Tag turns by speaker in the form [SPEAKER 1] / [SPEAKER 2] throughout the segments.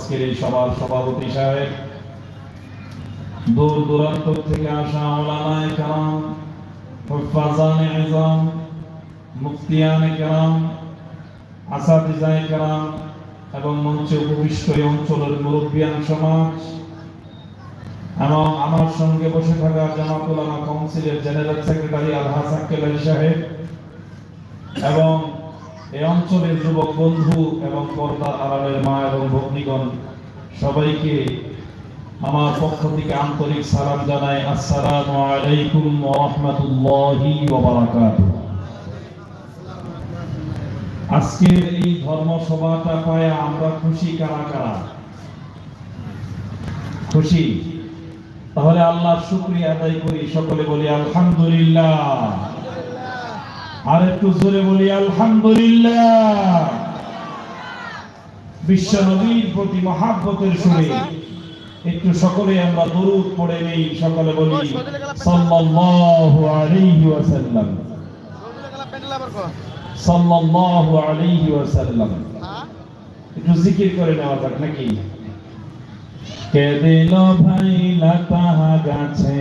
[SPEAKER 1] আজকের এই সভার সভাপতি সাহেব, দূর দূরান্ত থেকে আসা ওলামায়ে কেরাম, হুফাজানে ইজাম মুফতিয়ানে কেরাম, আসাদিজায়ে কেরাম এবং মঞ্চে উপবিষ্ট এই অঞ্চলের মুরব্বিয়ান সমাজ এবং আমার সঙ্গে বসে থাকা জামাত উলামা কাউন্সিলের জেনারেল সেক্রেটারি আলহাস আক্কেল সাহেব এবং এই অঞ্চলের যুবক, বন্ধু এবং পর্দার আড়ালের মা এবং ভগ্নীগণ, সবাইকে আমার পক্ষ থেকে আন্তরিক সালাম জানাই। আসসালামু আলাইকুম আজকের এই ধর্মসভাটা পায় আমরা খুশি কারা কারা? খুশি? তাহলে আল্লাহর শুকরিয়া আদায় করি, সকলে বলি আলহামদুলিল্লাহ। আর একটু জোরে বলি, আলহামদুলিল্লাহ। বিশ্ব নবীর প্রতি মহাব্বতের সুরে একটু সকলে আমরা দরুদ পড়ে নেই, সকলে বলি, সাল্লাল্লাহু আলাইহি ওয়াসাল্লাম। সাল্লাল্লাহু আলাইহি ওয়াসাল্লাম। একটু জিকির করে নেওয়া যাক নাকি? কে দিল ভাই লতা গাছে?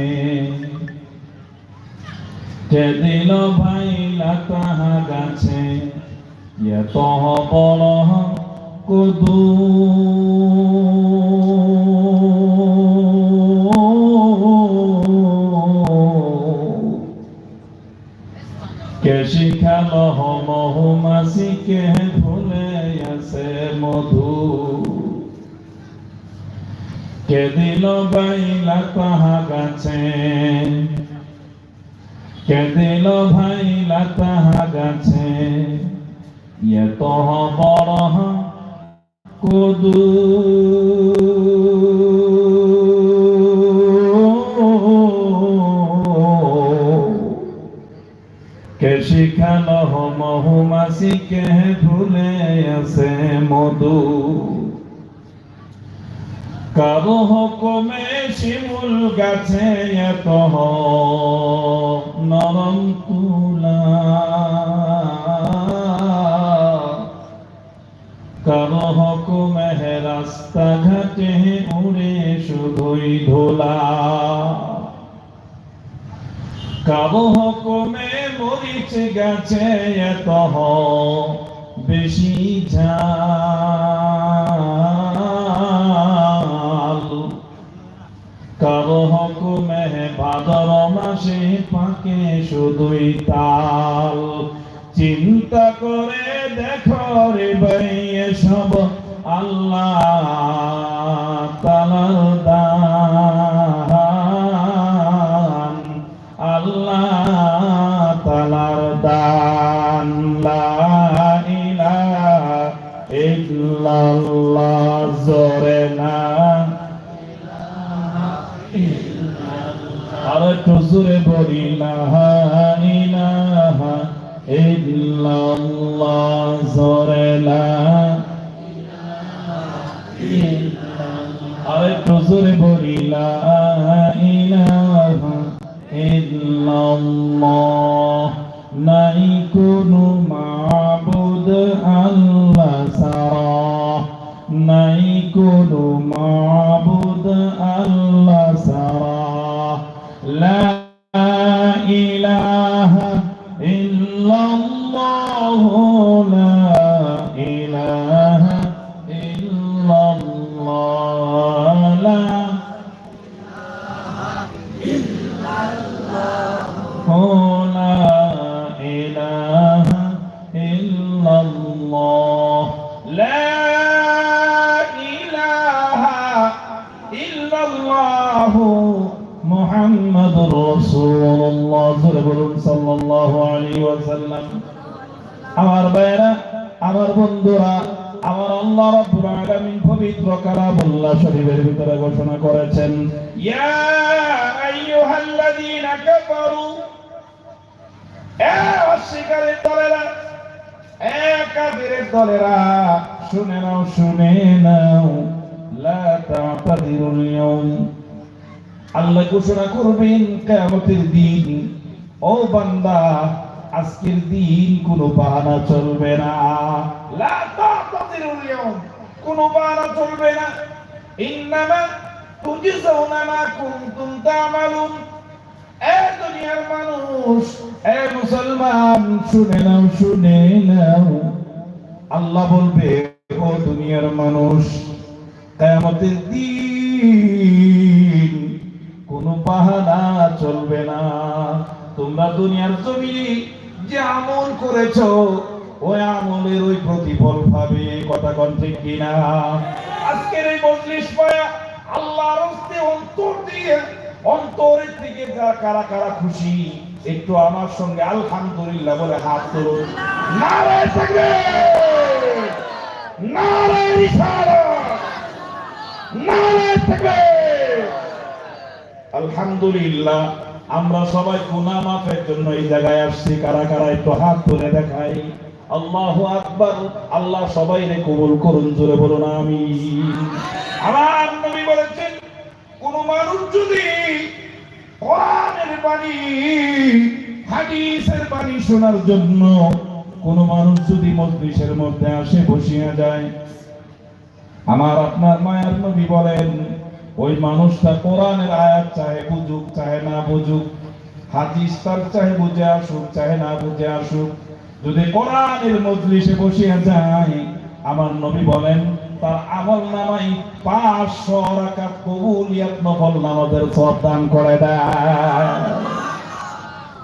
[SPEAKER 1] কে দিল ভাই লতা গাছে, এত বড় কদু। কে শিখালো মহুমাসিকে ভুলে আসে মধু? কে দিল বাইলা তাহা গাছে কে দিল ভাইলা তাহা গাছে। এত বড় কদু। কে শিখালো মহুমাসিকে ভুলে আসে মধু? কারও হুকুমে শিমুল গাছে এত নরম তুলা। কারও হুকুমে রাস্তা ঘাটে উড়ে শুধুই ধোলা। কারও হুকুমে মরিচ গাছে এত বেশি ঝাল। মাসে পাকে শুধুই তাল। চিন্তা করে দেখো রে ভাই এসব আল্লাহ তালার একটু জোরে বলি লা ইলাহা ইল্লাল্লাহ। লা সাল্লাল্লাহু আমার বাইরা আমার বন্ধুরা, আমার আল্লাহ রাব্বুল আলামিন পবিত্র কালামুল্লাহ শরীফের ভিতরে ঘোষণা করেছেন, ইয়া কাফারু, এ দলেরা, এ কাফিরের দলেরা, শুনে নাও শুনে নাও, লা তা'তাদিরুল ইয়াউম। আল্লাহ ঘোষণা করবেন, কিয়ামতের দিন ও বান্দা, আজকের দিন কোনো বাহানা চলবে না। কোনো বাহানা চলবে না। ইন্নামা তুজজাউনা মা কুনতুম তা'মালুন। এ দুনিয়ার মানুষ, এ মুসলমান, শুনে নাও শুনে নাও। আল্লাহ বলবে, ও দুনিয়ার মানুষ, কিয়ামতের দিন কোনো বাহানা চলবে দুনিয়ার জমিনে যে আমল করেছ, ওই আমলের ওই প্রতিফল পাবে। কথা কোন ঠিক কিনা? আজকের এই মজলিস পায়া আল্লাহর হস্তে অন্তর দিয়ে, অন্তরের থেকে যারা কারা কারা খুশি, একটু আমার সঙ্গে আলহামদুলিল্লাহ বলে হাত তুলুন। নারায় থাকবে নারায় রিসালাত নারায় থাকবে আলহামদুলিল্লাহ আমরা সবাই গুনাহ মাফের জন্য এই জায়গায় আসছি। কারা কারা একটু হাত তুলে দেখাই। আল্লাহু আকবার। আল্লাহ সবাই রে কবুল করুন, জোরে বলুন আমি আমার নবী বলেছেন, কোন মানুষ যদি কোরআনের বাণী, হাদিসের বাণী শোনার জন্য কোন মানুষ যদি মজলিসের মধ্যে আসে, বসিয়া যায়। আমার আপনার মায়ার নবী বলেন ওই মানুষটা কোরআনের আয়াত চাহে বুঝুক, চাহে না বুঝুক। হাদিস তার চাহে বুঝে আসুক, চাহে না বুঝে আসুক। যদি কোরআনের মজলিসে বসিয়া যায় আমার নবী বলেন, তার আমল নামাই পাঁচশো রাকাত কবুলিয়াত নফল নামাজের সব দান করে দেয়।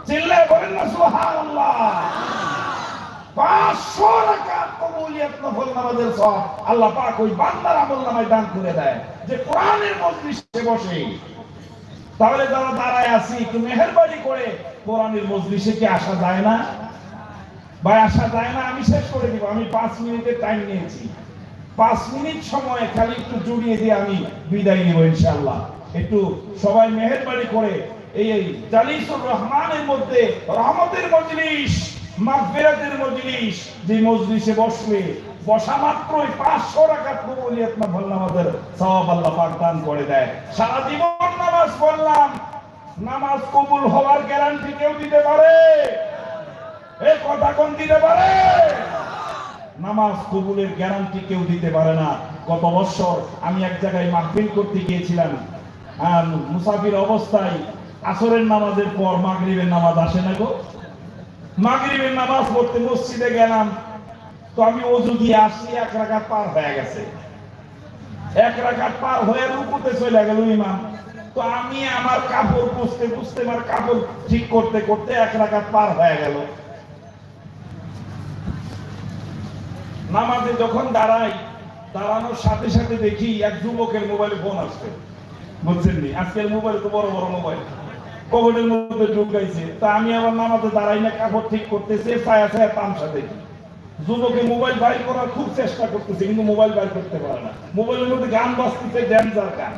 [SPEAKER 1] চিল্লায় বলেন না, সুবহানাল্লাহ। পাঁচশো রাকাত কবুলিয়াত নফল নামাজের সব আল্লাহ পাক ওই বান্দার আমল নামায় দান করে দেয়। যে কোরআনের মজলিসে বসে। তাহলে যারা দাঁড়ায় আছি, একটু করে কোরআনের মজলিসে কি আসা যায় না? ভাই, আসা যায় না, আমি শেষ করে দিব। আমি পাঁচ মিনিটের টাইম নিয়েছি। পাঁচ মিনিট সময় খালি একটু জুড়িয়ে দিয়ে আমি বিদায় নিব ইনশাআল্লাহ। একটু সবাই মেহেরবানি করে এই এই জালিসুর রহমানের মধ্যে রহমতের মজলিস মাগফিরাতের মজলিস যে মজলিসে বসলে, বসা মাত্রই পাঁচশো রাকাত কবুলিয়াত না বললাম আমাদের সওয়াব আল্লাহ পাক দান করে দেয়। সারা জীবন নামাজ পড়লাম, নামাজ কবুল হওয়ার গ্যারান্টি কেউ দিতে পারে? এই কথা কোন দিতে পারে? নামাজ কবুলের গ্যারান্টি কেউ দিতে পারে না। গত বছর আমি এক জায়গায় মাহফিল করতে গিয়েছিলাম। আর মুসাফির অবস্থায় আসরের নামাজের পর মাগরিবের নামাজ আসে না গো। মাগরিবের নামাজ পড়তে মসজিদে গেলাম, তো আমি অজু দিয়ে আসি এক রাকাত পার হয়ে গেছে। এক রাকাত পার হয়ে রুকুতে চলে গেল ইমাম। তো আমি আমার কাপড় পুষতে পুষতে, আমার কাপড় ঠিক করতে করতে এক রাকাত পার হয়ে গেল। নামাজে যখন দাঁড়াই, দাঁড়ানোর সাথে সাথে দেখি এক যুবকের মোবাইলে ফোন আসছে। বুঝছেন আজকের মোবাইল তো বড় বড় মোবাইল। কবরের মধ্যে ঢুকাইছে। তা আমি আবার নামাজে দাঁড়াই না, কাপড় ঠিক করতেছে, ছায়া ছায়া তামসা দেখি। যুবকে মোবাইল বাইর করার খুব চেষ্টা করতেছে, কিন্তু মোবাইল বাইর করতে পারে না। মোবাইলের মধ্যে গান বাজতেছে, ড্যান্সার গান।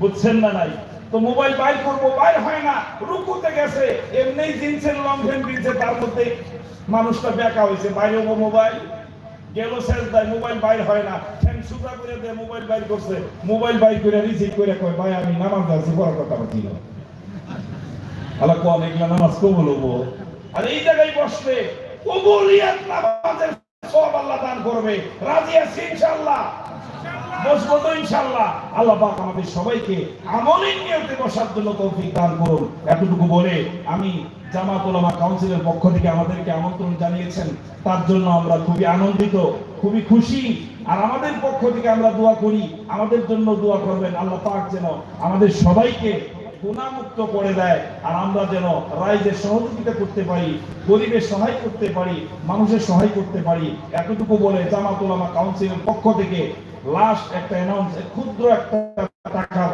[SPEAKER 1] বুঝছেন না নাই? তো মোবাইল বাইর করব, বাইর হয় না, রুকুতে গেছে। এমনি জিন্সের লং ফ্যান দিচ্ছে তার মধ্যে মানুষটা বেকা হয়েছে। বাইরে মোবাইল। গেল দেয় মোবাইল বাইর হয় না। ফ্যান সুতা করে দেয়, মোবাইল বাইর করছে। মোবাইল বাইর করে, রিসিভ করে কয়, ভাই, আমি নামাজ আছি, বড় কথা বাতিল আল্লাহ নামাজ কবুল হব। আর এই জায়গায় কবুলিয়াত নামাজের সব আল্লাহ দান করবে। রাজি আছি ইনশাআল্লাহ? বসবো তো ইনশাআল্লাহ। আল্লাহ পাক আমাদের সবাইকে আমলের নিয়তে বসার জন্য তৌফিক দান করুন। এতটুকু বলে আমি জামাত ওলামা কাউন্সিলের পক্ষ থেকে আমাদেরকে আমন্ত্রণ জানিয়েছেন। তার জন্য আমরা খুবই আনন্দিত, খুবই খুশি। আর আমাদের পক্ষ থেকে আমরা দোয়া করি। আমাদের জন্য দোয়া করবেন। আল্লাহ পাক যেন আমাদের সবাইকে গুণামুক্ত করে দেয়। আর আমরা যেন রাইজের সহযোগিতা করতে পারি, গরিবের সহায় করতে পারি, মানুষের সহায় করতে পারি। এতটুকু বলে জামাত ওলামা কাউন্সিলের পক্ষ থেকে লাস্ট একটা অ্যানাউন্স ক্ষুদ্র একটা টাকা,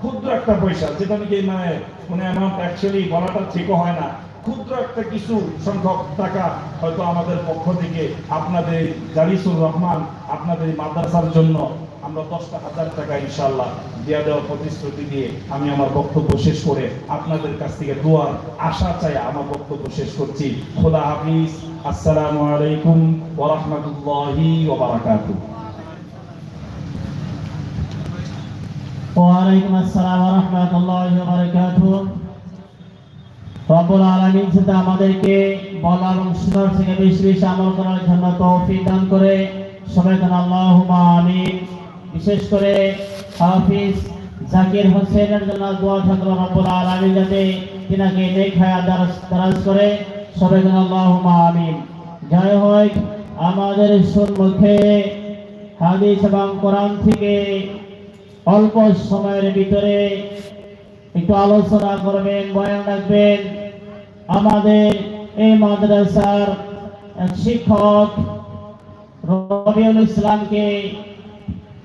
[SPEAKER 1] ক্ষুদ্র একটা পয়সা, যেটা নাকি মানে মানে অ্যামাউন্ট অ্যাকচুয়ালি বলাটা ঠিকও হয় না। ক্ষুদ্র একটা কিছু সংখ্যক টাকা হয়তো আমাদের পক্ষ থেকে আপনাদের জালিসুর রহমান, আপনাদের মাদ্রাসার জন্য আমরা দশটা হাজার টাকা ইনশাল্লাহ দেওয়া দেওয়ার প্রতিশ্রুতি দিয়ে আমি আমার বক্তব্য শেষ করে আপনাদের কাছ থেকে দোয়ার আশা চাই আমার বক্তব্য শেষ করছি। খোদা হাফিজ। আসসালামু আলাইকুম ওয়া রাহমাতুল্লাহি
[SPEAKER 2] ওয়ালাইকুম আসসালাম রাহমাতুল্লাহ রব্বুল আলামিন আমাদেরকে বলা এবং শোনার থেকে বেশি বেশি আমল করার জন্য তৌফিক দান করে সবাই আল্লাহুম্মা আমিন। বিশেষ করে হাফিজ জাকির হোসেনের জন্য দোয়া থাকল রব্বুল আলামিন যাতে তিনাকে নেক হায়াত দারাজ করে। সবাই কেন আল্লাহুম্মা আমিন। জয় হোক, আমাদের সম্মুখে হাদিস এবং কোরআন থেকে অল্প সময়ের ভিতরে একটু আলোচনা করবেন, বয়ান রাখবেন। আমাদের এই মাদ্রাসার শিক্ষক রবিউল ইসলামকে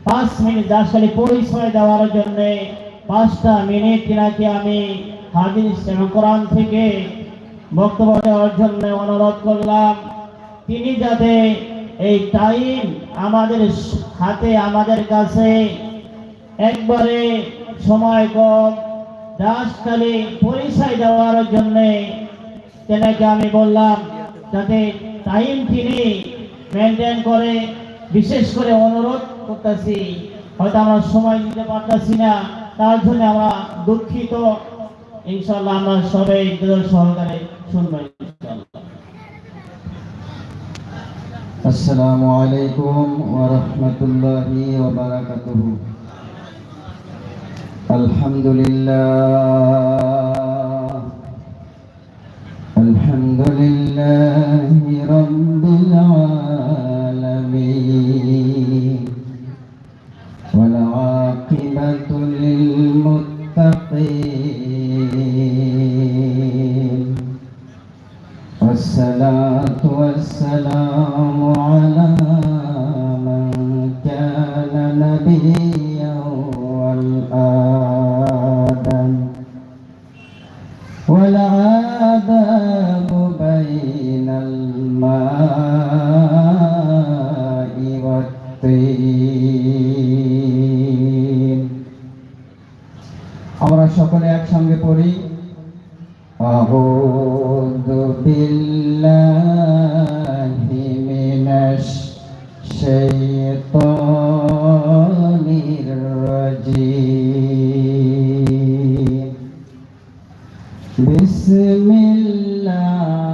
[SPEAKER 2] পাঁচ মিনিট সাথে পরিচয় দেওয়ার জন্য পাঁচটা মিনিট তিনাকে আমি হাদিস কোরআন থেকে বক্তব্য দেওয়ার জন্য অনুরোধ করলাম। তিনি যাতে এই টাইম আমাদের হাতে, আমাদের কাছে একবারে সময় কম খালি পরিচয় দেওয়ার জন্য তেনাকে আমি বললাম, যাতে টাইম তিনি মেনটেন করে, বিশেষ করে অনুরোধ করতেছি। হয়তো আমরা সময় দিতে পারতেছি না, তার জন্য আমরা দুঃখিত। ইনশাল্লাহ আমরা সবাই সহকারে শুনব
[SPEAKER 3] আসসালামু আলাইকুম ওয়া রাহমাতুল্লাহি ওয়া বারাকাতুহু। আলহামদুলিল্লাহ। আলহামদুলিল্লাহি রাব্বি আল্লাহ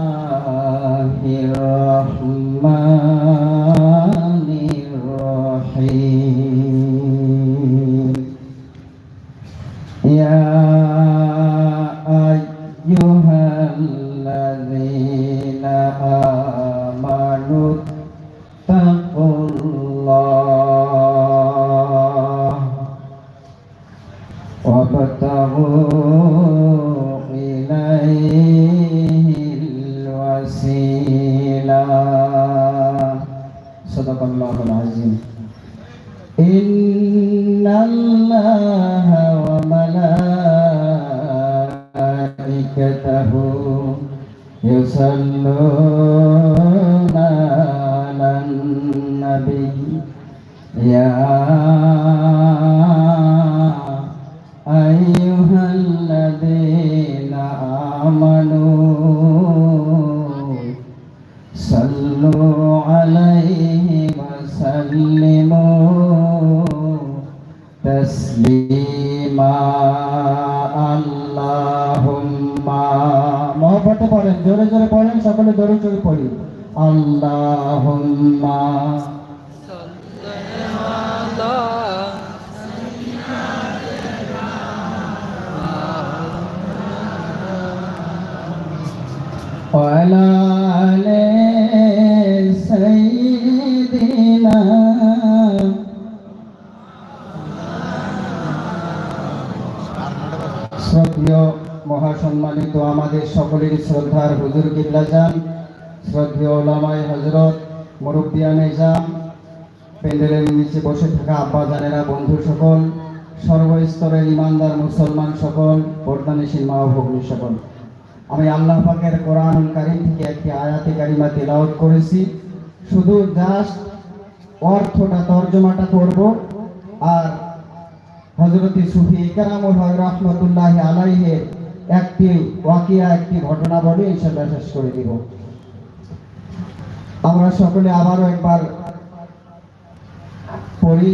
[SPEAKER 3] মহাসম্মানিত আমাদের সকলের শ্রদ্ধার হুজুর কিবলা যান শ্রদ্ধেয় ওলামায় হজরত মুরব্বিয়ান নিজাম প্যান্ডেলের নিচে বসে থাকা আব্বা জানেরা, বন্ধু সকল, সর্বস্তরের ইমানদার মুসলমান সকল পর্দানিসীন মা ও ভগ্নী সকল। আমি আল্লাহ পাকের কোরআন কারিম থেকে একটি আয়াতে কারিমা তেলাওয়াত করেছি। শুধু জাস্ট অর্থটা, তর্জমাটা করব আর হজরতি সুফি ইকারামুল হক রহমতুল্লাহ আলাইহের একটি ওয়াকিয়া, একটি ঘটনা বলে ইনশাল্লাহ শেষ করে দিব। আমরা সকলে আবারও একবার পড়ি।